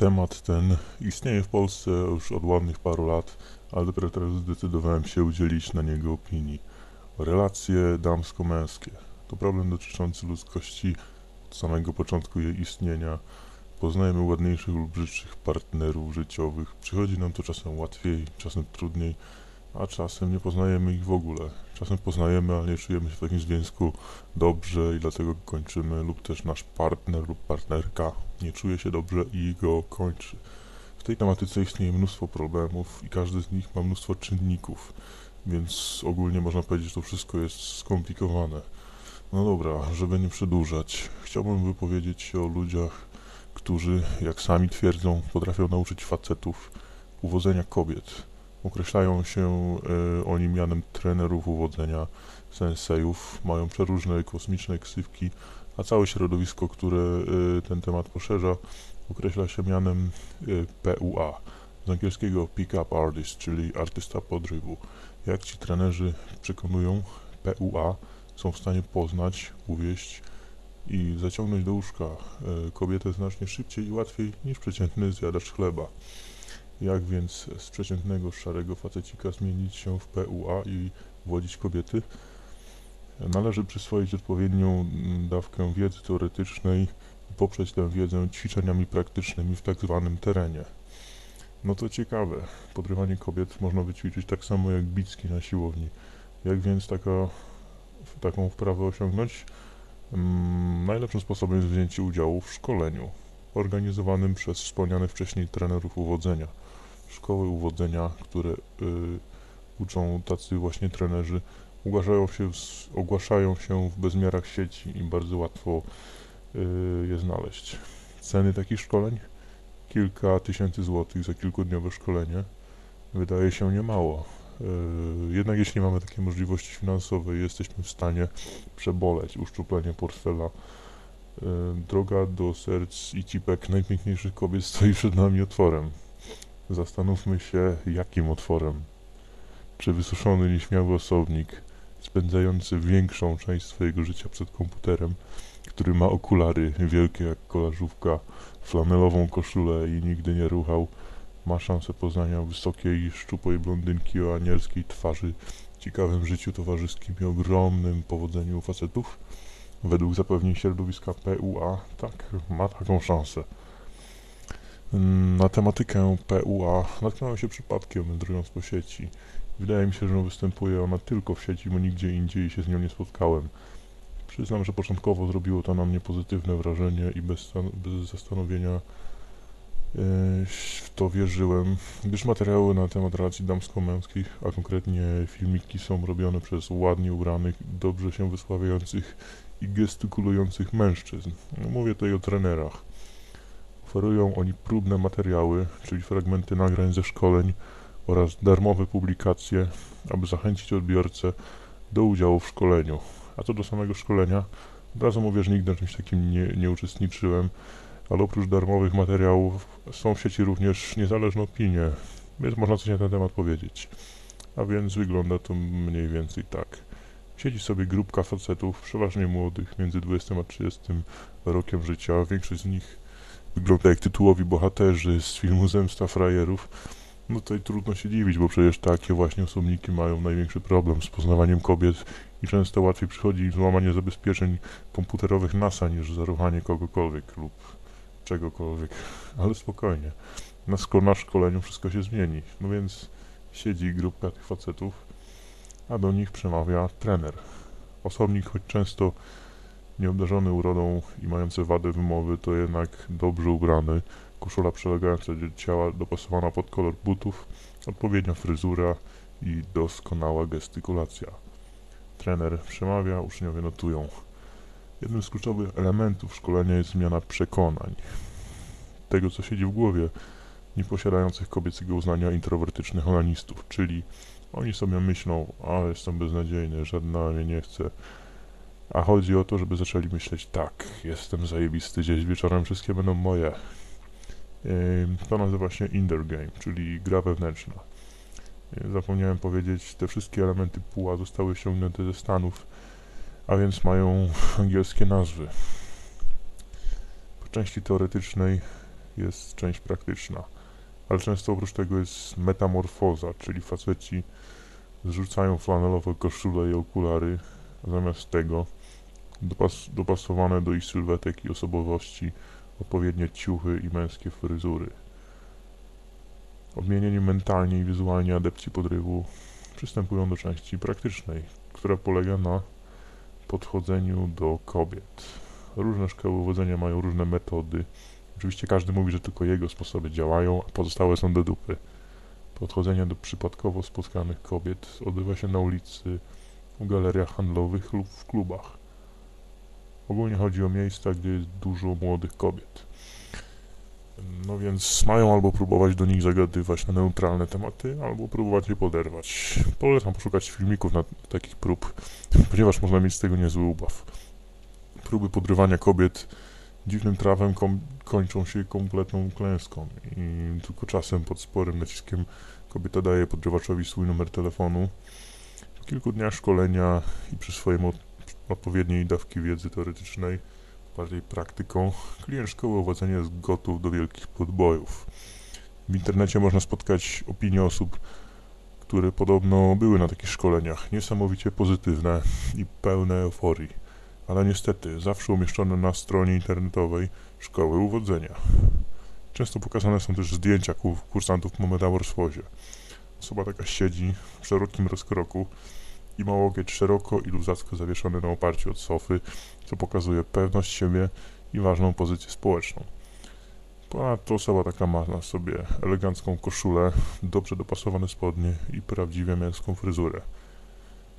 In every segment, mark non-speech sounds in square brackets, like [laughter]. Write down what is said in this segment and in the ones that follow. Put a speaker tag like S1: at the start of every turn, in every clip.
S1: Temat ten istnieje w Polsce już od ładnych paru lat, ale dopiero teraz zdecydowałem się udzielić na niego opinii. Relacje damsko-męskie to problem dotyczący ludzkości od samego początku jej istnienia. Poznajemy ładniejszych lub brzydszych partnerów życiowych. Przychodzi nam to czasem łatwiej, czasem trudniej, a czasem nie poznajemy ich w ogóle. Czasem poznajemy, ale nie czujemy się w takim związku dobrze i dlatego go kończymy, lub też nasz partner lub partnerka nie czuje się dobrze i go kończy. W tej tematyce istnieje mnóstwo problemów i każdy z nich ma mnóstwo czynników, więc ogólnie można powiedzieć, że to wszystko jest skomplikowane. No dobra, żeby nie przedłużać, chciałbym wypowiedzieć się o ludziach, którzy, jak sami twierdzą, potrafią nauczyć facetów uwodzenia kobiet. Określają się e, oni mianem trenerów uwodzenia, sensejów, mają przeróżne kosmiczne ksywki, a całe środowisko, które e, ten temat poszerza, określa się mianem e, PUA, z angielskiego Pick Up Artist, czyli artysta podrywu. Jak ci trenerzy przekonują, PUA są w stanie poznać, uwieść i zaciągnąć do łóżka kobietę znacznie szybciej i łatwiej niż przeciętny zjadacz chleba. Jak więc z przeciętnego szarego facecika zmienić się w PUA i wodzić kobiety? Należy przyswoić odpowiednią mm, dawkę wiedzy teoretycznej i poprzeć tę wiedzę ćwiczeniami praktycznymi w tak zwanym terenie. No to ciekawe, podrywanie kobiet można wyćwiczyć tak samo jak bicki na siłowni. Jak więc taka, taką wprawę osiągnąć? Hmm, najlepszym sposobem jest wzięcie udziału w szkoleniu organizowanym przez wspomnianych wcześniej trenerów uwodzenia. Szkoły uwodzenia, które y, uczą tacy właśnie trenerzy, ogłaszają się, w, ogłaszają się w bezmiarach sieci i bardzo łatwo y, je znaleźć. Ceny takich szkoleń? Kilka tysięcy złotych za kilkudniowe szkolenie. Wydaje się niemało. Y, jednak jeśli mamy takie możliwości finansowe jesteśmy w stanie przeboleć uszczuplenie portfela, droga do serc i cipek najpiękniejszych kobiet stoi przed nami otworem. Zastanówmy się, jakim otworem. Czy wysuszony, nieśmiały osobnik, spędzający większą część swojego życia przed komputerem, który ma okulary wielkie jak kolażówka, flanelową koszulę i nigdy nie ruchał, ma szansę poznania wysokiej, szczupłej blondynki o anielskiej twarzy, ciekawym życiu towarzyskim i ogromnym powodzeniu facetów? Według zapewnień środowiska PUA, tak, ma taką szansę. Na tematykę PUA natknąłem się przypadkiem, wędrując po sieci. Wydaje mi się, że występuje ona tylko w sieci, bo nigdzie indziej się z nią nie spotkałem. Przyznam, że początkowo zrobiło to na mnie pozytywne wrażenie i bez, bez zastanowienia w to wierzyłem, gdyż materiały na temat relacji damsko-męskich, a konkretnie filmiki są robione przez ładnie ubranych, dobrze się wysławiających i gestykulujących mężczyzn. Mówię tutaj o trenerach. Oferują oni próbne materiały, czyli fragmenty nagrań ze szkoleń oraz darmowe publikacje, aby zachęcić odbiorcę do udziału w szkoleniu. A co do samego szkolenia, od razu mówię, że nigdy w czymś takim nie, nie uczestniczyłem, ale oprócz darmowych materiałów są w sieci również niezależne opinie, więc można coś na ten temat powiedzieć. A więc wygląda to mniej więcej tak. Siedzi sobie grupka facetów, przeważnie młodych, między 20 a 30 rokiem życia. Większość z nich wygląda jak tytułowi bohaterzy z filmu Zemsta Frajerów. No tutaj trudno się dziwić, bo przecież takie właśnie osobniki mają największy problem z poznawaniem kobiet i często łatwiej przychodzi im złamanie zabezpieczeń komputerowych NASA niż zaruchanie kogokolwiek lub czegokolwiek, ale spokojnie. Na, szko na szkoleniu wszystko się zmieni. No więc siedzi grupka tych facetów, a do nich przemawia trener. Osobnik, choć często nieobdarzony urodą i mający wadę wymowy, to jednak dobrze ubrany, koszula przylegająca do ciała dopasowana pod kolor butów, odpowiednia fryzura i doskonała gestykulacja. Trener przemawia, uczniowie notują. Jednym z kluczowych elementów szkolenia jest zmiana przekonań. Tego, co siedzi w głowie nieposiadających kobiecego uznania introwertycznych onanistów, czyli oni sobie myślą, a jestem beznadziejny, żadna mnie nie chce. A chodzi o to, żeby zaczęli myśleć, tak, jestem zajebisty, gdzieś wieczorem wszystkie będą moje. To nazywa się inner game, czyli gra wewnętrzna. Zapomniałem powiedzieć, te wszystkie elementy puła zostały ściągnięte ze Stanów a więc mają angielskie nazwy. Po części teoretycznej jest część praktyczna. Ale często oprócz tego jest metamorfoza, czyli faceci zrzucają flanelowe koszule i okulary, zamiast tego dopas dopasowane do ich sylwetek i osobowości odpowiednie ciuchy i męskie fryzury. Odmienieni mentalnie i wizualnie adepci podrywu przystępują do części praktycznej, która polega na podchodzeniu do kobiet. Różne szkoły uwodzenia mają różne metody. Oczywiście każdy mówi, że tylko jego sposoby działają, a pozostałe są do dupy. Podchodzenie do przypadkowo spotkanych kobiet odbywa się na ulicy, w galeriach handlowych lub w klubach. Ogólnie chodzi o miejsca, gdzie jest dużo młodych kobiet. No więc mają albo próbować do nich zagadywać na neutralne tematy, albo próbować je poderwać. Polecam poszukać filmików na takich prób, ponieważ można mieć z tego niezły ubaw. Próby podrywania kobiet dziwnym trawem kończą się kompletną klęską i tylko czasem pod sporym naciskiem kobieta daje podrywaczowi swój numer telefonu. Po kilku dniach szkolenia i przy swojej odpowiedniej dawki wiedzy teoretycznej bardziej praktyką, klient szkoły uwodzenia jest gotów do wielkich podbojów. W internecie można spotkać opinie osób, które podobno były na takich szkoleniach, niesamowicie pozytywne i pełne euforii, ale niestety zawsze umieszczone na stronie internetowej szkoły uwodzenia. Często pokazane są też zdjęcia kursantów po metamorfozie. Osoba taka siedzi w szerokim rozkroku i ma łokieć szeroko i luzacko zawieszony na oparciu od sofy, co pokazuje pewność siebie i ważną pozycję społeczną. Ponadto osoba taka ma na sobie elegancką koszulę, dobrze dopasowane spodnie i prawdziwie męską fryzurę.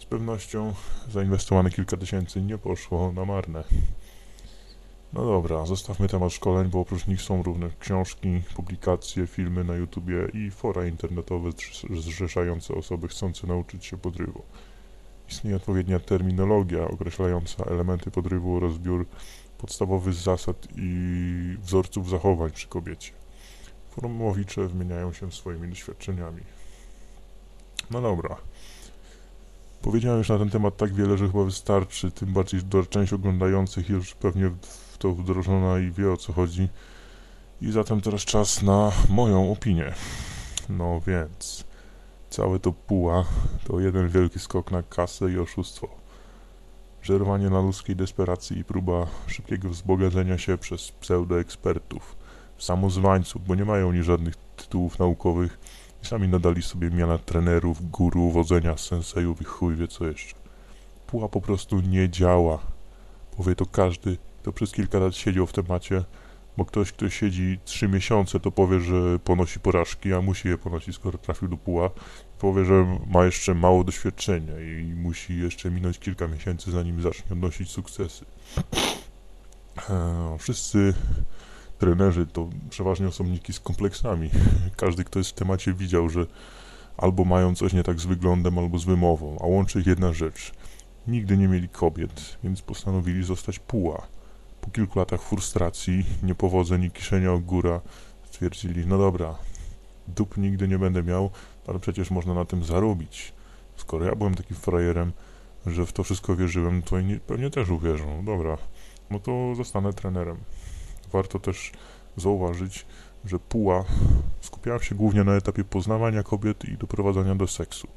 S1: Z pewnością zainwestowane kilka tysięcy nie poszło na marne. No dobra, zostawmy temat szkoleń, bo oprócz nich są również książki, publikacje, filmy na YouTubie i fora internetowe zrzeszające osoby chcące nauczyć się podrywu. Istnieje odpowiednia terminologia określająca elementy podrywu oraz zbiór podstawowych zasad i wzorców zachowań przy kobiecie. Forumowicze wymieniają się swoimi doświadczeniami. No dobra. Powiedziałem już na ten temat tak wiele, że chyba wystarczy, tym bardziej, że część oglądających już pewnie w to wdrożona i wie o co chodzi. I zatem teraz czas na moją opinię. No więc... Całe to puła to jeden wielki skok na kasę i oszustwo. Żerowanie na ludzkiej desperacji i próba szybkiego wzbogacenia się przez pseudoekspertów, samozwańców, bo nie mają oni żadnych tytułów naukowych sami nadali sobie miana trenerów, guru, wodzenia, sensejów i chuj wie co jeszcze. Puła po prostu nie działa. Powie to każdy, kto przez kilka lat siedział w temacie bo ktoś, kto siedzi 3 miesiące, to powie, że ponosi porażki, a musi je ponosić, skoro trafił do puła. Powie, że ma jeszcze mało doświadczenia i musi jeszcze minąć kilka miesięcy, zanim zacznie odnosić sukcesy. E, wszyscy trenerzy to przeważnie osobniki z kompleksami. [laughs] Każdy, kto jest w temacie, widział, że albo mają coś nie tak z wyglądem, albo z wymową, a łączy ich jedna rzecz. Nigdy nie mieli kobiet, więc postanowili zostać puła po kilku latach frustracji, niepowodzeń i kiszenia od góra stwierdzili, no dobra, dup nigdy nie będę miał, ale przecież można na tym zarobić. Skoro ja byłem takim frajerem, że w to wszystko wierzyłem, to inni pewnie też uwierzą. Dobra, no to zostanę trenerem. Warto też zauważyć, że puła skupiała się głównie na etapie poznawania kobiet i doprowadzania do seksu.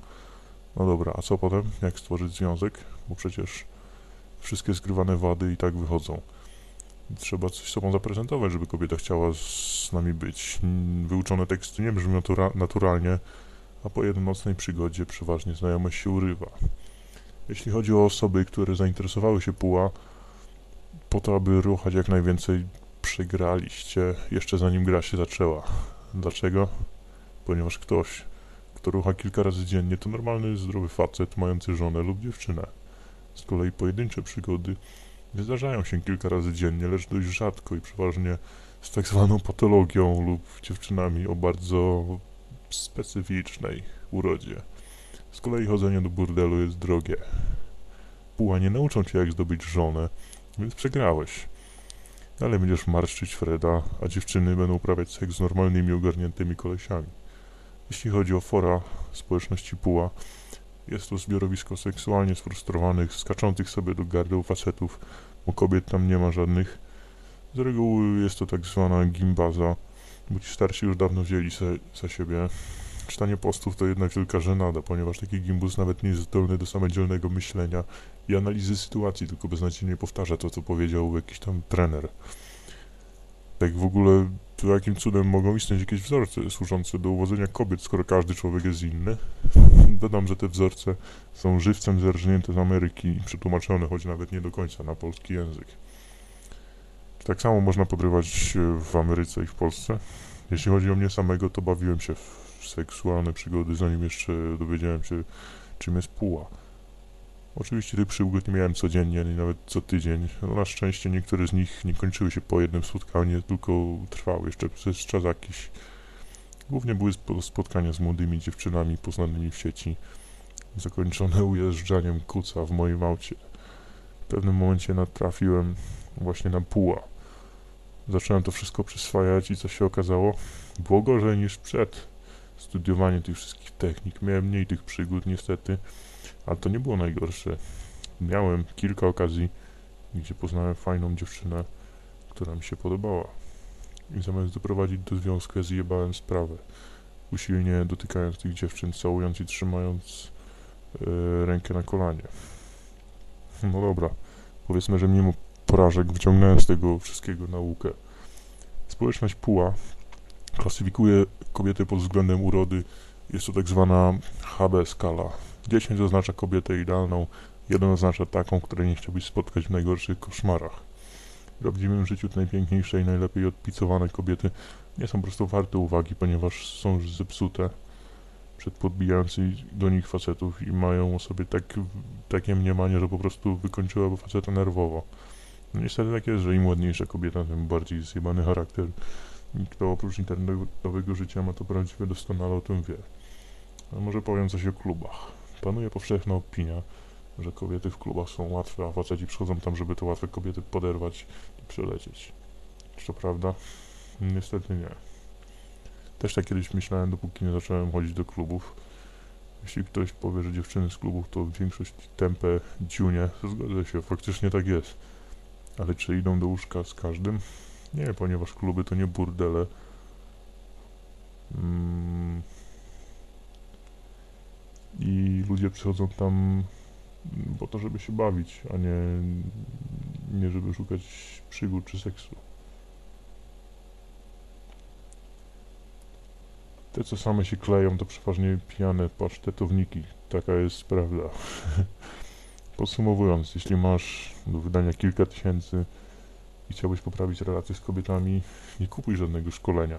S1: No dobra, a co potem? Jak stworzyć związek? Bo przecież wszystkie skrywane wady i tak wychodzą trzeba coś sobą zaprezentować, żeby kobieta chciała z nami być. Wyuczone teksty nie brzmią natura naturalnie, a po jednocnej przygodzie przeważnie znajomość się urywa. Jeśli chodzi o osoby, które zainteresowały się puła, po to, aby ruchać jak najwięcej, przegraliście jeszcze zanim gra się zaczęła. Dlaczego? Ponieważ ktoś, kto rucha kilka razy dziennie, to normalny, zdrowy facet mający żonę lub dziewczynę. Z kolei pojedyncze przygody Zdarzają się kilka razy dziennie, lecz dość rzadko i przeważnie z tak zwaną patologią lub dziewczynami o bardzo specyficznej urodzie. Z kolei chodzenie do burdelu jest drogie. Puła nie nauczą cię jak zdobyć żonę, więc przegrałeś. Dalej będziesz marszczyć Freda, a dziewczyny będą uprawiać seks z normalnymi, ogarniętymi kolesiami. Jeśli chodzi o fora społeczności puła, jest to zbiorowisko seksualnie sfrustrowanych, skaczących sobie do gardeł facetów, bo kobiet tam nie ma żadnych, Z reguły jest to tak zwana gimbaza, bo ci starsi już dawno wzięli za siebie. Czytanie postów to jedna wielka żenada, ponieważ taki gimbus nawet nie jest zdolny do samodzielnego myślenia i analizy sytuacji, tylko beznadziejnie powtarza to, co powiedział jakiś tam trener. Tak w ogóle, to jakim cudem mogą istnieć jakieś wzorce służące do uwodzenia kobiet, skoro każdy człowiek jest inny? [laughs] Dodam, że te wzorce są żywcem zerżnięte z Ameryki i przetłumaczone, choć nawet nie do końca na polski język. Tak samo można podrywać w Ameryce i w Polsce. Jeśli chodzi o mnie samego, to bawiłem się w seksualne przygody, zanim jeszcze dowiedziałem się, czym jest puła. Oczywiście tych przygód nie miałem codziennie, ani nawet co tydzień. No, na szczęście niektóre z nich nie kończyły się po jednym spotkaniu, tylko trwały jeszcze przez czas jakiś. Głównie były spo- spotkania z młodymi dziewczynami poznanymi w sieci, zakończone [laughs] ujeżdżaniem kuca w moim aucie. W pewnym momencie natrafiłem właśnie na puła. Zacząłem to wszystko przyswajać i co się okazało? Było gorzej niż przed studiowaniem tych wszystkich technik. Miałem mniej tych przygód niestety, ale to nie było najgorsze. Miałem kilka okazji, gdzie poznałem fajną dziewczynę, która mi się podobała. I zamiast doprowadzić do związku, zjebałem sprawę. Usilnie dotykając tych dziewczyn, całując i trzymając e, rękę na kolanie. No dobra, powiedzmy, że mimo porażek wyciągnąłem z tego wszystkiego naukę. Społeczność PUA klasyfikuje kobiety pod względem urody. Jest to tak zwana HB skala. 10 oznacza kobietę idealną, 1 oznacza taką, której nie chciałbyś spotkać w najgorszych koszmarach. W prawdziwym życiu te najpiękniejsze i najlepiej odpicowane kobiety nie są po prostu warte uwagi, ponieważ są już zepsute przed podbijających do nich facetów i mają o sobie tak, takie mniemanie, że po prostu wykończyłaby faceta nerwowo. No niestety tak jest, że im ładniejsza kobieta, tym bardziej zjebany charakter. I kto oprócz internetowego życia ma to prawdziwe doskonale o tym wie. A może powiem coś o klubach. Panuje powszechna opinia, że kobiety w klubach są łatwe, a faceci przychodzą tam, żeby te łatwe kobiety poderwać i przelecieć. Czy to prawda? Niestety nie. Też tak kiedyś myślałem, dopóki nie zacząłem chodzić do klubów. Jeśli ktoś powie, że dziewczyny z klubów to większość tępe dziunie, zgodzę się, faktycznie tak jest. Ale czy idą do łóżka z każdym? Nie, ponieważ kluby to nie burdele. Mm. I ludzie przychodzą tam po to, żeby się bawić, a nie, nie żeby szukać przygód czy seksu. Te, co same się kleją, to przeważnie pijane pasztetowniki. Taka jest prawda. [laughs] Podsumowując, jeśli masz do wydania kilka tysięcy i chciałbyś poprawić relacje z kobietami, nie kupuj żadnego szkolenia.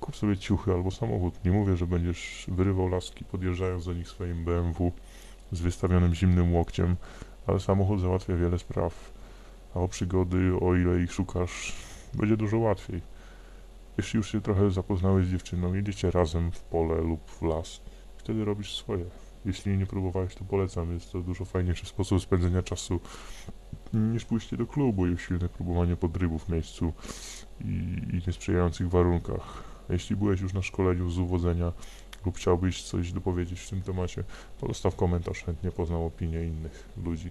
S1: Kup sobie ciuchy albo samochód. Nie mówię, że będziesz wyrywał laski, podjeżdżając do nich swoim BMW z wystawionym zimnym łokciem, ale samochód załatwia wiele spraw. A o przygody, o ile ich szukasz, będzie dużo łatwiej. Jeśli już się trochę zapoznałeś z dziewczyną, jedziecie razem w pole lub w las, wtedy robisz swoje. Jeśli nie próbowałeś, to polecam. Jest to dużo fajniejszy sposób spędzenia czasu niż pójście do klubu i usilne próbowanie podrybów w miejscu i, i niesprzyjających warunkach. Jeśli byłeś już na szkoleniu z uwodzenia lub chciałbyś coś dopowiedzieć w tym temacie, pozostaw komentarz, chętnie poznam opinię innych ludzi.